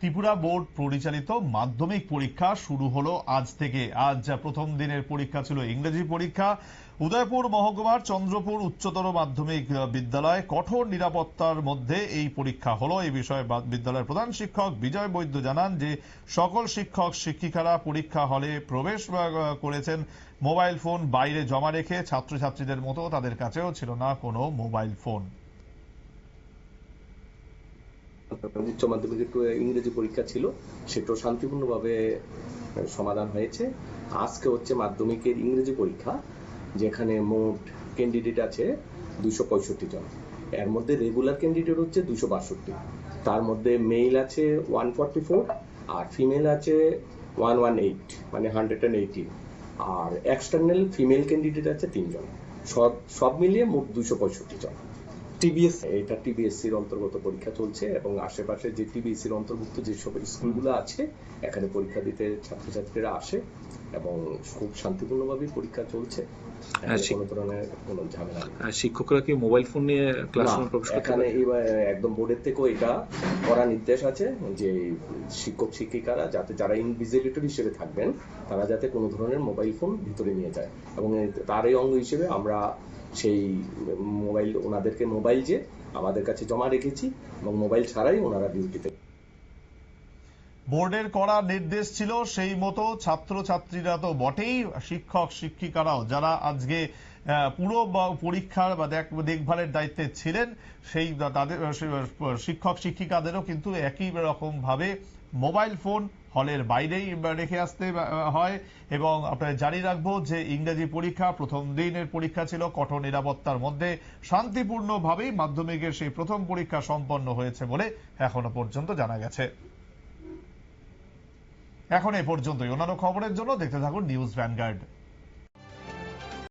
Tripura board পরিচালিত মাধ্যমিক পরীক্ষা শুরু হলো আজ থেকে। আজ প্রথম দিনের পরীক্ষা ছিল ইংরেজি পরীক্ষা। উদয়পুর, মহকুমার, চন্দ্রপুর উচ্চতর মাধ্যমিক বিদ্যালয় কঠোর নিরাপত্তার মধ্যে এই পরীক্ষা হলো। এই বিষয়ে বিদ্যালয়ের প্রধান শিক্ষক বিজয় বৈদ্য জানান যে, সকল শিক্ষক, শিক্ষিকারা পরীক্ষা হলে প্রবেশ করেছেন। মোবাইল ফোন বাইরে জমা রেখে ছাত্রছাত্রীদের মতো তাদের কাছেও ছিল না কোনো মোবাইল ফোন। উচ্চ মাধ্যমিকের ইংরেজি পরীক্ষা ছিল, সেটাও শান্তিপূর্ণভাবে সমাধান হয়েছে। আজকে হচ্ছে মাধ্যমিকের ইংরেজি পরীক্ষা, যেখানে মোট ক্যান্ডিডেট আছে দুশো পঁয়ষট্টি জন। এর মধ্যে রেগুলার ক্যান্ডিডেট হচ্ছে দুশো বাষট্টি। তার মধ্যে মেল আছে ওয়ান ফর্টি ফোর আর ফিমেল আছে ওয়ান ওয়ান এইট মানে হান্ড্রেড অ্যান্ড এইটি আর এক্সটার্নাল ফিমেল ক্যান্ডিডেট আছে তিনজন। সব সব মিলিয়ে মোট দুশো পঁয়ষট্টি জন। টিবিএস এটা টিবিএসসির অন্তর্গত পরীক্ষা চলছে এবং আশেপাশে যে টিবিএসসির অন্তর্ভুক্ত যেসব স্কুলগুলো আছে এখানে পরীক্ষা দিতে ছাত্রছাত্রীরা আসে এবং খুব শান্তিপূর্ণভাবে পরীক্ষা চলছে। কোনো ধরনের কোনো ঝামেলা নেই। শিক্ষকরা কি মোবাইল ফোন নিয়ে ক্লাসরুমে প্রবেশ করতে এখানে একদম বোর্ডের থেকেও এটা করা নির্দেশ আছে যে শিক্ষক শিক্ষিকারা যাতে যারা ইনভিজিলেটর হিসেবে থাকবেন তারা যাতে কোনো ধরনের মোবাইল ফোন ভিতরে নিয়ে যায়। এবং এ- তারই অঙ্গ হিসেবে আমরা সেই মোবাইল ওনাদেরকে মোবাইল যে আমাদের কাছে জমা রেখেছি এবং মোবাইল ছাড়াই ওনারা ডিউটিতে বোর্ডের করা নির্দেশ ছিল সেই মতো ছাত্রছাত্রীরা তো বটেই, শিক্ষক, শিক্ষিকারাও, যারা আজকে পুরো পরীক্ষার বা দেখভালের দায়িত্বে ছিলেন। সেই তাদের শিক্ষক, শিক্ষিকাদেরও কিন্তু একই রকম ভাবে মোবাইল ফোন হলের বাইরেই রেখে আসতে হয়। এবং আপনাদের জানিয়ে রাখব যে ইংরেজি পরীক্ষা প্রথম দিনের পরীক্ষা ছিল কঠোর নিরাপত্তার মধ্যে শান্তিপূর্ণভাবেই মাধ্যমিকের সেই প্রথম পরীক্ষা সম্পন্ন হয়েছে বলে এখনও পর্যন্ত জানা গেছে। এখন এ পর্যন্তই। অন্যান্য খবরের জন্য দেখতে থাকুন নিউজ ভ্যানগার্ড।